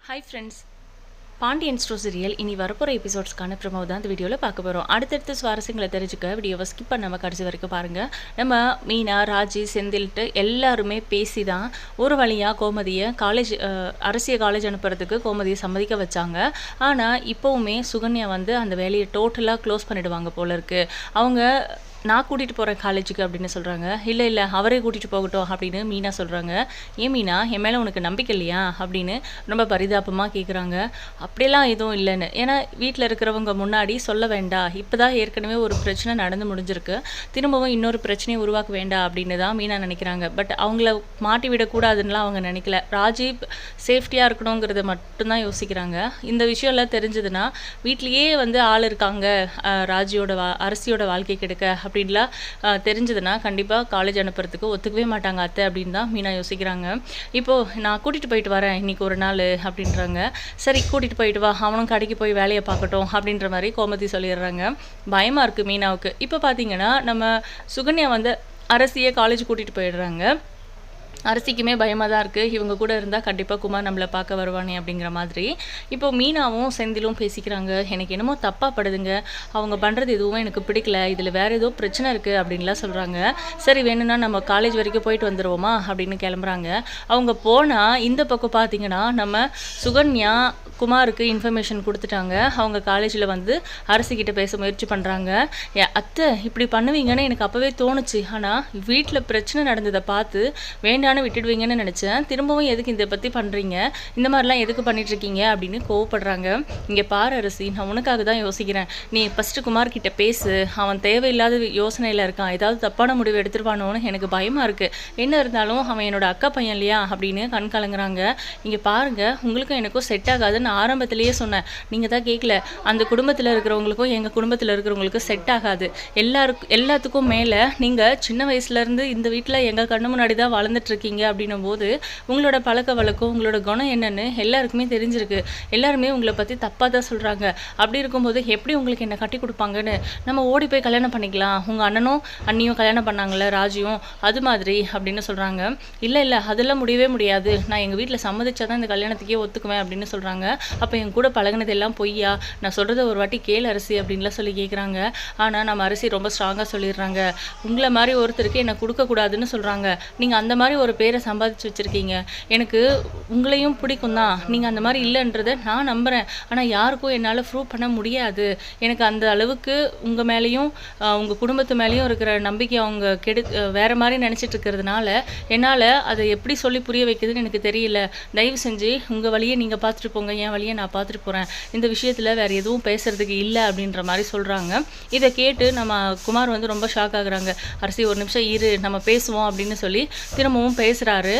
Hi friends Pandian stores serial இனி வரப்போகிற எபிசோட்ஸ்க்கான promo தான் இந்த வீடியோவில் பார்க்க போகிறோம் அடுத்தடுத்த சுவாரஸ்யங்களை தெரிஞ்சுக்க வீடியோவை ஸ்கிப் பண்ணாமல் கடைசி வரைக்கும் பாருங்கள் நம்ம மீனா ராஜி செந்தில்ட்டு எல்லாருமே பேசி தான் ஒரு வழியாக கோமதியை காலேஜ் அரசிய காலேஜ் அனுப்புறதுக்கு கோமதியை சம்மதிக்க வச்சாங்க. ஆனால் இப்போவுமே சுகன்யா வந்து அந்த வேலையை டோட்டலாக க்ளோஸ் பண்ணிவிடுவாங்க போல இருக்குது அவங்க நான் கூட்டிகிட்டு போகிறேன் காலேஜுக்கு அப்படின்னு சொல்கிறாங்க இல்லை இல்லை அவரே கூட்டிகிட்டு போகட்டும் அப்படின்னு மீனா சொல்கிறாங்க ஏன் மீனா என் மேலே உனக்கு நம்பிக்கை இல்லையா? அப்படின்னு ரொம்ப பரிதாபமாக கேட்குறாங்க அப்படியெல்லாம் எதுவும் இல்லைன்னு. ஏன்னா வீட்டில் இருக்கிறவங்க முன்னாடி சொல்ல வேண்டாம் இப்போ தான் ஏற்கனவே ஒரு பிரச்சனை நடந்து முடிஞ்சிருக்கு. திரும்பவும் இன்னொரு பிரச்சனையை உருவாக்க வேண்டாம் அப்படின்னு தான் மீனா நினைக்கிறாங்க. பட் அவங்கள மாட்டி விடக்கூடாதுன்னுலாம் அவங்க நினைக்கல. ராஜீவ் சேஃப்டியாக இருக்கணுங்கிறத மட்டும்தான் யோசிக்கிறாங்க. இந்த விஷயம்லாம் தெரிஞ்சதுன்னா வீட்லேயே வந்து ஆள் இருக்காங்க. ராஜியோட வா அரசியோட வாழ்க்கை கெடுக்க அப்படின்லாம் தெரிஞ்சதுன்னா கண்டிப்பாக காலேஜ் அனுப்புறதுக்கு ஒத்துக்கவே மாட்டாங்க அத்தை அப்படின்னு தான் மீனா யோசிக்கிறாங்க. இப்போது நான் கூட்டிகிட்டு போயிட்டு வரேன் இன்னைக்கு ஒரு நாள் அப்படின்றாங்க. சரி கூட்டிகிட்டு போயிட்டு வா அவனும் கடைக்கு போய் வேலையை பார்க்கட்டும் அப்படின்ற மாதிரி கோமதி சொல்லிடுறாங்க. பயமாக இருக்குது மீனாவுக்கு. இப்போ பார்த்தீங்கன்னா நம்ம சுகன்யா வந்து அரசியை காலேஜ் கூட்டிகிட்டு போயிடுறாங்க. அரசிக்குமே பயமாக தான் இருக்குது இவங்க கூட இருந்தால் கண்டிப்பாக குமார் நம்மளை பார்க்க வருவானே அப்படிங்கிற மாதிரி. இப்போ மீனாவும் செந்திலும் பேசிக்கிறாங்க. எனக்கு என்னமோ தப்பாக படுதுங்க. அவங்க பண்ணுறது எதுவும் எனக்கு பிடிக்கல. இதில் வேறு ஏதோ பிரச்சனை இருக்குது அப்படின்லாம் சொல்கிறாங்க சரி வேணும்னா நம்ம காலேஜ் வரைக்கும் போயிட்டு வந்துடுவோமா அப்படின்னு கிளம்புறாங்க. அவங்க போனால் இந்த பக்கம் பார்த்தீங்கன்னா நம்ம சுகன்யா குமாருக்கு இன்ஃபர்மேஷன் கொடுத்துட்டாங்க. அவங்க காலேஜில் வந்து அரசிக்கிட்ட பேச முயற்சி பண்ணுறாங்க அத்தை இப்படி பண்ணுவீங்கன்னு எனக்கு அப்போவே தோணுச்சு. ஆனால் வீட்டில் பிரச்சனை நடந்ததை பார்த்து வேண்டான்னு விட்டுடுவீங்கன்னு நினச்சேன். திரும்பவும் எதுக்கு இதை பற்றி பண்ணுறீங்க இந்த மாதிரிலாம் எதுக்கு பண்ணிகிட்ருக்கீங்க அப்படின்னு கோவப்படுறாங்க. இங்கே பாரு அரசி நான் உனக்காக தான் யோசிக்கிறேன். நீ ஃபஸ்ட்டு குமார்கிட்ட பேசு. அவன் தேவையில்லாத யோசனையில் இருக்கான். ஏதாவது தப்பான முடிவு எடுத்துருவானோன்னு எனக்கு பயமாக இருக்குது என்ன இருந்தாலும் அவன் என்னோட அக்கா பையன் இல்லையா? அப்படின்னு கண் கலங்குறாங்க. இங்கே பாருங்கள் உங்களுக்கும் எனக்கும் செட் ஆகாதுன்னு ஆரம்பத்திலேயே சொன்னேன். நீங்கள் தான் கேட்கல அந்த குடும்பத்தில் இருக்கிறவங்களுக்கும் எங்கள் குடும்பத்தில் இருக்கிறவங்களுக்கும் செட் ஆகாது. எல்லாருக்கும் எல்லாத்துக்கும் மேலே நீங்கள் சின்ன வயசுலேருந்து இந்த வீட்டில் எங்கள் கண்ணு முன்னாடி தான் வளர்ந்துட்டு இருக்கீங்க அப்படின்னும் போது உங்களோட பழக்க வழக்கம் உங்களோட குணம் என்னன்னு எல்லாருக்குமே தெரிஞ்சிருக்கு. எல்லாருமே உங்களை பற்றி தப்பாக தான் சொல்கிறாங்க அப்படி இருக்கும்போது எப்படி உங்களுக்கு என்ன கட்டி கொடுப்பாங்கன்னு நம்ம ஓடி போய் கல்யாணம் பண்ணிக்கலாம். உங்கள் அண்ணனும் அண்ணியும் கல்யாணம் பண்ணாங்கல்ல ராஜியும் அது மாதிரி அப்படின்னு சொல்கிறாங்க இல்லை இல்லை அதெல்லாம் முடியவே முடியாது. நான் எங்கள் வீட்டில் சம்மதிச்சா தான் இந்த கல்யாணத்துக்கே ஒத்துக்குவேன் அப்படின்னு சொல்கிறாங்க அப்போ என் கூட பழகுனது எல்லாம் பொய்யா? நான் சொல்கிறத ஒரு வாட்டி கேள் அரிசி அப்படின்லாம் சொல்லி கேட்குறாங்க ஆனால் நம்ம அரிசி ரொம்ப ஸ்ட்ராங்காக சொல்லிடுறாங்க. உங்களை மாதிரி ஒருத்தருக்கு என்னை கொடுக்கக்கூடாதுன்னு சொல்கிறாங்க நீங்கள் அந்த மாதிரி ஒரு பேரை சம்பாதிச்சு வச்சுருக்கீங்க. எனக்கு உங்களையும் பிடிக்கும் தான். நீங்கள் அந்த மாதிரி இல்லைன்றதை நான் நம்புகிறேன் ஆனால் யாருக்கும் என்னால் ப்ரூவ் பண்ண முடியாது. எனக்கு அந்த அளவுக்கு உங்கள் மேலேயும் உங்கள் குடும்பத்து மேலேயும் இருக்கிற நம்பிக்கை அவங்க கெடு வேறு மாதிரி நினச்சிட்டு இருக்கிறதுனால என்னால் அதை எப்படி சொல்லி புரிய வைக்கிறதுன்னு எனக்கு தெரியல. தயவு செஞ்சு உங்கள் வழியை நீங்கள் பார்த்துட்டு போங்க. என் வழியை நான் பார்த்துட்டு போகிறேன் இந்த விஷயத்தில் வேறு எதுவும் பேசுறதுக்கு இல்லை அப்படின்ற மாதிரி சொல்கிறாங்க இதை கேட்டு நம்ம குமார் வந்து ரொம்ப ஷாக் ஆகுறாங்க. அரசி ஒரு நிமிஷம் இரு நம்ம பேசுவோம் அப்படின்னு சொல்லி திரும்பவும் பேசுகிறாரு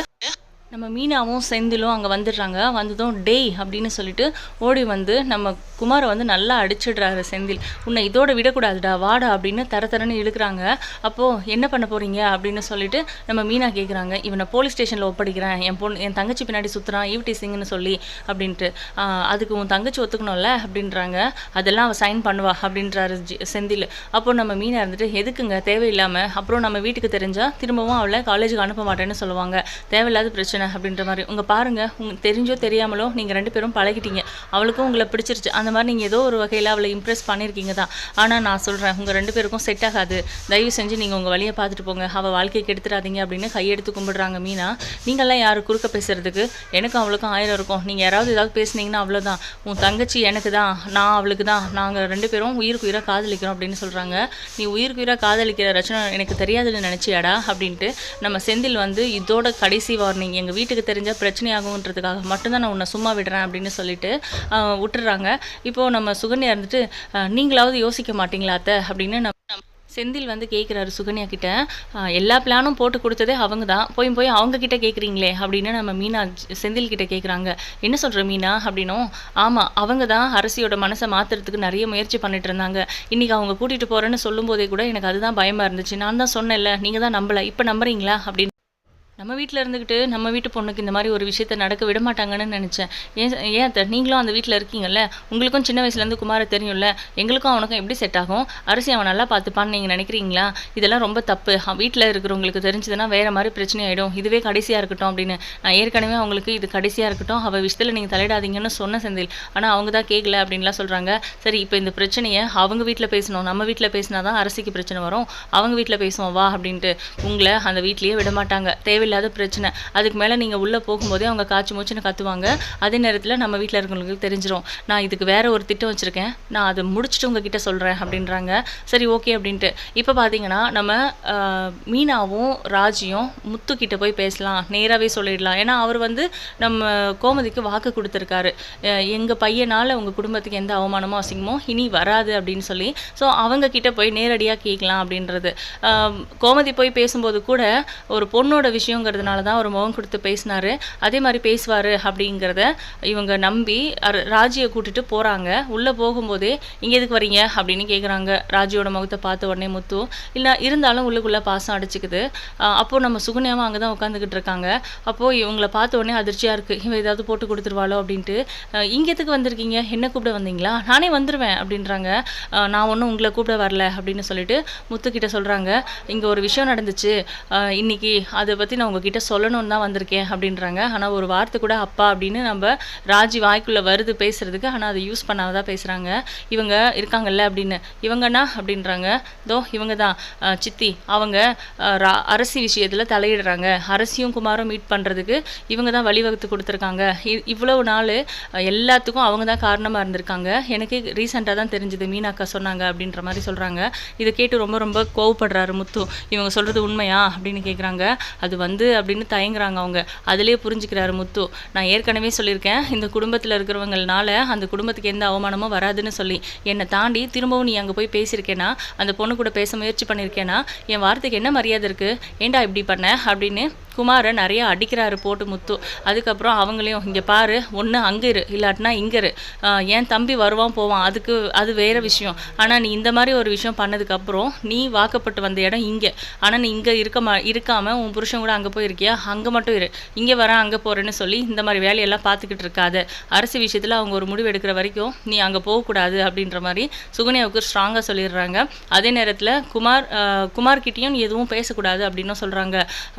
நம்ம மீனாவும் செந்திலும் அங்கே வந்துடுறாங்க. வந்ததும் டேய் அப்படின்னு சொல்லிட்டு ஓடி வந்து நம்ம குமாரை வந்து நல்லா அடிச்சிடுறாரு செந்தில். உன்னை இதோட விடக்கூடாதுடா வாடா அப்படின்னு தர தரன்னு இழுக்கிறாங்க. அப்போது என்ன பண்ண போகிறீங்க அப்படின்னு சொல்லிட்டு நம்ம மீனா கேட்குறாங்க இவனை போலீஸ் ஸ்டேஷனில் ஒப்படைக்கிறேன். என் பொண்ணு என் தங்கச்சி பின்னாடி சுற்றுறான் ஈவ்டி சிங்னு சொல்லி அப்படின்ட்டு. அதுக்கு உன் தங்கச்சி ஒத்துக்கணும்ல அப்படின்றாங்க. அதெல்லாம் அவள் சைன் பண்ணுவா அப்படின்றாரு ஜி- செந்தில். அப்போ நம்ம மீனா இருந்துட்டு எதுக்குங்க? தேவையில்லாமல் அப்புறம் நம்ம வீட்டுக்கு தெரிஞ்சால் திரும்பவும் அவளை காலேஜுக்கு அனுப்ப மாட்டேன்னு சொல்லுவாங்க. தேவையில்லாத பிரச்சனை. அப்படின்ற மாதிரி. உங்கள் பாருங்கள் உங்க தெரிஞ்சோ தெரியாமலோ நீங்கள் ரெண்டு பேரும் பழகிட்டீங்க. அவளுக்கும் உங்களை பிடிச்சிருச்சு. அந்த மாதிரி நீங்கள் ஏதோ ஒரு வகையில் அவளை இம்ப்ரெஸ் பண்ணியிருக்கீங்க தான். ஆனால் நான் சொல்கிறேன் உங்கள் ரெண்டு பேருக்கும் செட் ஆகாது. தயவு செஞ்சு நீங்கள் உங்கள் வழியை பார்த்துட்டு போங்க. அவள் வாழ்க்கையை கெடுத்துடாதீங்க அப்படின்னு கையெடுத்து கும்பிடுறாங்க மீனா. நீங்கள்லாம் யார்? குறுக்க பேசுறதுக்கு. எனக்கும் அவளுக்கும் ஆயிரம் இருக்கும். நீங்கள் யாராவது ஏதாவது பேசுனீங்கன்னா அவ்வளோதான் உன் தங்கச்சி எனக்கு தான். நான் அவளுக்கு தான். நாங்கள் ரெண்டு பேரும் உயிருக்கு உயிராக காதலிக்கிறோம் அப்படின்னு சொல்கிறாங்க நீ உயிருக்கு உயிராக காதலிக்கிற ரச்சனை எனக்கு தெரியாதுன்னு நினச்சியாடா? அப்படின்ட்டு நம்ம செந்தில் வந்து இதோட கடைசி வார்னிங் எங்கள் வீட்டுக்கு தெரிஞ்ச பிரச்சனை ஆகுன்றதுக்காக மட்டும்தான் நான் உன்னை சும்மா விடுறேன் அப்படின்னு சொல்லிட்டு விட்டுறாங்க. இப்போது நம்ம சுகன்யா இருந்துட்டு நீங்களாவது யோசிக்க மாட்டீங்களா அத்தை? அப்படின்னு நம்ம செந்தில் வந்து கேட்குறாரு சுகன்யா கிட்ட. எல்லா பிளானும் போட்டு கொடுத்ததே அவங்க தான் போய் போய் அவங்க கிட்ட கேட்குறீங்களே அப்படின்னு நம்ம மீனா செந்தில் கிட்ட கேட்குறாங்க என்ன சொல்கிற மீனா அப்படின்னும். ஆமாம் அவங்க தான் அரசியோட மனசை மாற்றுறதுக்கு நிறைய முயற்சி பண்ணிட்டு இருந்தாங்க. இன்றைக்கி அவங்க கூட்டிகிட்டு போகிறேன்னு சொல்லும்போதே கூட எனக்கு அதுதான் பயமாக இருந்துச்சு. நான் தான் சொன்னேன்ல நீங்கள் தான் நம்பலை. இப்போ நம்புறீங்களா அப்படின்னு நம்ம வீட்டில் இருந்துக்கிட்டு நம்ம வீட்டு பொண்ணுக்கு இந்த மாதிரி ஒரு விஷயத்த நடக்க விட மாட்டாங்கன்னு நினச்சேன். ஏன் ஏன் அத்தை? நீங்களும் அந்த வீட்டில் இருக்கீங்கல்ல? உங்களுக்கும் சின்ன வயசுலேருந்து குமார தெரியும்ல? எங்களுக்கும் அவனுக்கும் எப்படி செட் ஆகும்? அரிசி அவன் நல்லா பார்த்துப்பான்னு நீங்கள் நினைக்கிறீங்களா? இதெல்லாம் ரொம்ப தப்பு. வீட்டில் இருக்கிறவங்களுக்கு தெரிஞ்சதுன்னா வேறு மாதிரி பிரச்சனை ஆகிடும் இதுவே கடைசியாக இருக்கட்டும் அப்படின்னு. நான் ஏற்கனவே அவங்களுக்கு இது கடைசியாக இருக்கட்டும். அவள் விஷயத்தில் நீங்கள் தலையிடாதீங்கன்னு சொன்ன செந்தில். ஆனால் அவங்க தான் கேட்கல அப்படின்லாம் சொல்கிறாங்க சரி இப்போ இந்த பிரச்சனையை அவங்க வீட்டில் பேசணும். நம்ம வீட்டில் பேசினா தான் அரசிக்கு பிரச்சனை வரும். அவங்க வீட்டில் பேசுவோம் வா அப்படின்ட்டு. உங்களை அந்த வீட்லேயே விட மாட்டாங்க. தேவையில்லை தேவையில்லாத பிரச்சனை. அதுக்கு மேலே நீங்கள் உள்ளே போகும்போதே அவங்க காய்ச்சி மூச்சுன்னு கற்றுவாங்க அதே நேரத்தில் நம்ம வீட்டில் இருக்கிறவங்களுக்கு தெரிஞ்சிடும் நான் இதுக்கு வேற ஒரு திட்டம் வச்சுருக்கேன். நான் அதை முடிச்சுட்டு உங்ககிட்ட சொல்கிறேன் அப்படின்றாங்க. சரி ஓகே அப்படின்ட்டு. இப்போ பார்த்தீங்கன்னா நம்ம மீனாவும் ராஜியும் முத்து கிட்ட போய் பேசலாம். நேராகவே சொல்லிடலாம். ஏன்னா அவர் வந்து நம்ம கோமதிக்கு வாக்கு கொடுத்துருக்காரு. எங்கள் பையனால் உங்கள் குடும்பத்துக்கு எந்த அவமானமோ அசிங்கமோ இனி வராது அப்படின்னு சொல்லி. ஸோ அவங்க கிட்ட போய் நேரடியாக கேட்கலாம் அப்படின்றது. கோமதி போய் பேசும்போது கூட ஒரு பொண்ணோட விஷயம் தெரியுங்கிறதுனால தான் அவர் முகம் கொடுத்து பேசினார். அதே மாதிரி பேசுவார் அப்படிங்கிறத இவங்க நம்பி ராஜியை கூட்டிட்டு போகிறாங்க உள்ளே போகும்போதே இங்கே எதுக்கு வரீங்க? அப்படின்னு கேட்குறாங்க ராஜியோட முகத்தை பார்த்த உடனே முத்து இல்லை இருந்தாலும் உள்ளுக்குள்ளே பாசம் அடிச்சுக்குது. அப்போது நம்ம சுகுனியாவும் அங்கே தான் உட்காந்துக்கிட்டு இருக்காங்க. அப்போது இவங்கள பார்த்த உடனே அதிர்ச்சியாக இருக்குது இவன் ஏதாவது போட்டு கொடுத்துருவாளோ? அப்படின்ட்டு இங்கே எதுக்கு வந்திருக்கீங்க? என்ன கூப்பிட வந்தீங்களா? நானே வந்துடுவேன் அப்படின்றாங்க. நான் ஒன்றும் உங்களை கூப்பிட வரல அப்படின்னு சொல்லிட்டு முத்துக்கிட்ட சொல்கிறாங்க இங்கே ஒரு விஷயம் நடந்துச்சு. இன்னைக்கு அதை பற்றி நான் உங்ககிட்ட சொல்லணும்னு தான் வந்திருக்கேன் அப்படின்றாங்க. ஆனால் ஒரு வார்த்தை கூட அப்பா அப்படின்னு நம்ம ராஜி வாய்க்குள்ளே வருது பேசுறதுக்கு ஆனால் அதை யூஸ் பண்ணாத தான் பேசுகிறாங்க இவங்க இருக்காங்கல்ல அப்படின்னு. இவங்கண்ணா அப்படின்றாங்க. தோ இவங்க தான் சித்தி அவங்க ரா- அரசி விஷயத்தில் தலையிடுறாங்க. அரசியும் குமாரும் மீட் பண்ணுறதுக்கு இவங்க தான் வழிவகுத்து கொடுத்துருக்காங்க. இ- இவ்வளவு நாள் எல்லாத்துக்கும் அவங்க தான் காரணமாக இருந்திருக்காங்க. எனக்கு ரீசெண்டாக தான் தெரிஞ்சது மீனாக்கா சொன்னாங்க அப்படின்ற மாதிரி சொல்கிறாங்க இதை கேட்டு ரொம்ப ரொம்ப கோவப்படுறாரு முத்து. இவங்க சொல்கிறது உண்மையா அப்படின்னு கேட்குறாங்க அது வந்து அப்படின்னு தயங்குறாங்க அவங்க. அதிலே புரிஞ்சுக்கிறாரு முத்து. நான் ஏற்கனவே சொல்லியிருக்கேன் இந்த குடும்பத்தில் இருக்கிறவங்கனால அந்த குடும்பத்துக்கு எந்த அவமானமும் வராதுன்னு சொல்லி. என்னை தாண்டி திரும்பவும் நீ அங்கே போய் பேசியிருக்கேனா அந்த பொண்ணு கூட பேச முயற்சி பண்ணியிருக்கேனா என் வார்த்தைக்கு என்ன மரியாதை இருக்குது ஏன்டா இப்படி பண்ண? அப்படின்னு குமாரை நிறையா அடிக்கிறாரு போட்டு முத்து. அதுக்கப்புறம் அவங்களையும் இங்கே பாரு ஒன்று அங்கே இரு இல்லாட்டினா இங்கே இரு. என் தம்பி வருவான் போவான். அதுக்கு அது வேறு விஷயம். ஆனால் நீ இந்த மாதிரி ஒரு விஷயம் பண்ணதுக்கப்புறம் நீ வாக்கப்பட்டு வந்த இடம் இங்கே. ஆனால் நீ இங்கே இருக்க மா உன் புருஷன் கூட அங்கே போயிருக்கியா? அங்கே மட்டும் இரு. இங்கே வரேன் அங்கே போகிறேன்னு சொல்லி இந்த மாதிரி வேலையெல்லாம் பார்த்துக்கிட்டு இருக்காத. அரசு விஷயத்தில் அவங்க ஒரு முடிவு எடுக்கிற வரைக்கும் நீ அங்கே போகக்கூடாது அப்படின்ற மாதிரி சுகன்யாவுக்கு ஸ்ட்ராங்காக சொல்லிடுறாங்க. அதே நேரத்தில் குமார் குமார்கிட்டையும் எதுவும் பேசக்கூடாது அப்படின்னும் சொல்கிறாங்க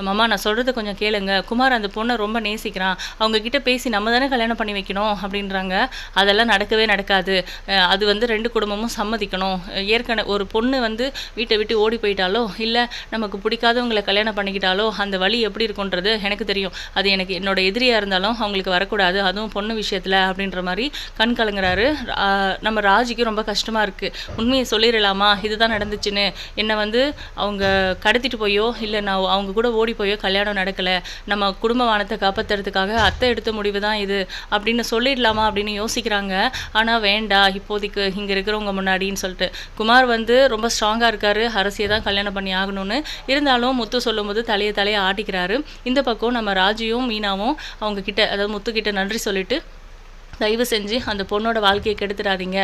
மாமா நான் சொல்கிறத கொஞ்சம் கேளுங்க. குமார் அந்த பொண்ணை ரொம்ப நேசிக்கிறான். அவங்க கிட்ட பேசி நம்ம தானே கல்யாணம் பண்ணி வைக்கணும் அப்படின்றாங்க. அதெல்லாம் நடக்கவே நடக்காது. அது வந்து ரெண்டு குடும்பமும் சம்மதிக்கணும். ஏற்கனவே ஒரு பொண்ணு வந்து வீட்டை விட்டு ஓடி போயிட்டாலோ இல்லை நமக்கு பிடிக்காதவங்களை கல்யாணம் பண்ணிக்கிட்டாலோ அந்த வழி எப்படி இருக்குன்றது எனக்கு தெரியும். அது எனக்கு என்னோட எதிரியாக இருந்தாலும் அவங்களுக்கு வரக்கூடாது. அதுவும் பொண்ணு விஷயத்தில் அப்படின்ற மாதிரி கண் கலங்குறாரு. நம்ம ராஜிக்கு ரொம்ப கஷ்டமாக இருக்குது உண்மையை சொல்லிடலாமா இதுதான் நடந்துச்சுன்னு. என்னை வந்து அவங்க கடத்திட்டு போயோ இல்லை நான் அவங்க கூட ஓடி போயோ கல்யாணம் நடக்கலை. நம்ம குடும்ப வானத்தை காப்பாற்றுறதுக்காக அத்தை எடுத்த முடிவு தான் இது அப்படின்னு சொல்லிடலாமா அப்படின்னு யோசிக்கிறாங்க. ஆனால் வேண்டாம் இப்போதைக்கு இங்கே இருக்கிறவங்க முன்னாடின்னு சொல்லிட்டு. குமார் வந்து ரொம்ப ஸ்ட்ராங்காக இருக்காரு. அரசியை தான் கல்யாணம் பண்ணி ஆகணும்னு. இருந்தாலும் முத்து சொல்லும்போது தலையை தலையை மாட்டிக்கிறாரு. இந்த பக்கம் நம்ம ராஜியும் மீனாவும் அவங்க கிட்ட அதாவது முத்து கிட்ட நன்றி சொல்லிட்டு தயவு செஞ்சு அந்த பொண்ணோட வாழ்க்கையை கெடுத்துடாதீங்க.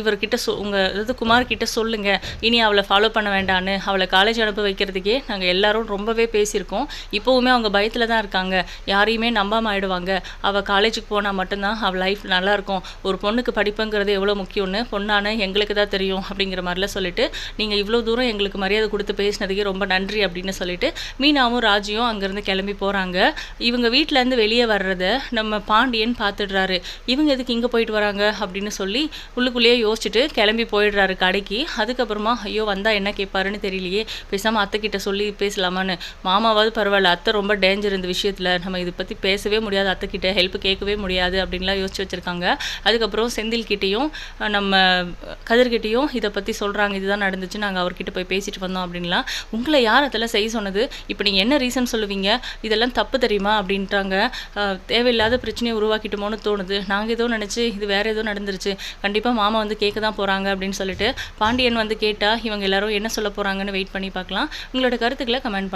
இவர்கிட்ட சொ உங்கள் அதாவது குமார் கிட்ட சொல்லுங்க. இனி அவளை ஃபாலோ பண்ண வேண்டான்னு அவளை காலேஜ் அனுப்ப வைக்கிறதுக்கே நாங்கள் எல்லாரும் ரொம்பவே பேசியிருக்கோம். இப்போவுமே அவங்க பயத்தில் தான் இருக்காங்க. யாரையுமே நம்பாமல் ஆயிடுவாங்க. அவள் காலேஜுக்கு போனால் மட்டும்தான் அவள் லைஃப் நல்லாயிருக்கும் ஒரு பொண்ணுக்கு படிப்புங்கிறது எவ்வளோ முக்கியம்னு பொண்ணான எங்களுக்கு தான் தெரியும் அப்படிங்கிற மாதிரிலாம் சொல்லிட்டு நீங்கள் இவ்வளோ தூரம் எங்களுக்கு மரியாதை கொடுத்து பேசினதுக்கே ரொம்ப நன்றி அப்படின்னு சொல்லிட்டு மீனாவும் ராஜியும் அங்கேருந்து கிளம்பி போகிறாங்க இவங்க வீட்டிலேருந்து வெளியே வர்றத நம்ம பாண்டியன் பார்த்துடுறாரு. இவங்க எதுக்கு இங்கே போயிட்டு வராங்க அப்படின்னு சொல்லி உள்ளுக்குள்ளேயே யோசிச்சுட்டு கிளம்பி போயிடுறாரு கடைக்கு. அதுக்கப்புறமா ஐயோ வந்தால் என்ன கேட்பாருன்னு தெரியலையே. பேசாமல் அத்தை கிட்ட சொல்லி பேசலாமான்னு. மாமாவது பரவாயில்ல அத்தை ரொம்ப டேஞ்சர் இந்த விஷயத்தில். நம்ம இதை பற்றி பேசவே முடியாது அத்தை கிட்ட ஹெல்ப் கேட்கவே முடியாது அப்படின்லாம் யோசிச்சு வச்சுருக்காங்க. அதுக்கப்புறம் செந்தில் கிட்டேயும் நம்ம கதிர்கிட்டேயும் இதை பற்றி சொல்கிறாங்க இதுதான் நடந்துச்சு நாங்கள் அவர்கிட்ட போய் பேசிட்டு வந்தோம் அப்படின்லாம். உங்களை யார் அதெல்லாம் செய்ய சொன்னது? இப்போ நீங்கள் என்ன ரீசன் சொல்லுவீங்க? இதெல்லாம் தப்பு தெரியுமா? அப்படின்றாங்க தேவையில்லாத பிரச்சனையை உருவாக்கிட்டோமோன்னு தோணுது. நாங்கள் ஏதோ நினச்சி இது வேற ஏதோ நடந்துருச்சு. கண்டிப்பாக மாமா வந்து கேட்க தான் போகிறாங்க அப்படின்னு சொல்லிட்டு பாண்டியன் வந்து கேட்டால் இவங்க எல்லாரும் என்ன சொல்ல போகிறாங்கன்னு வெயிட் பண்ணி பார்க்கலாம். உங்களோட கருத்துக்களை கமெண்ட் பண்ண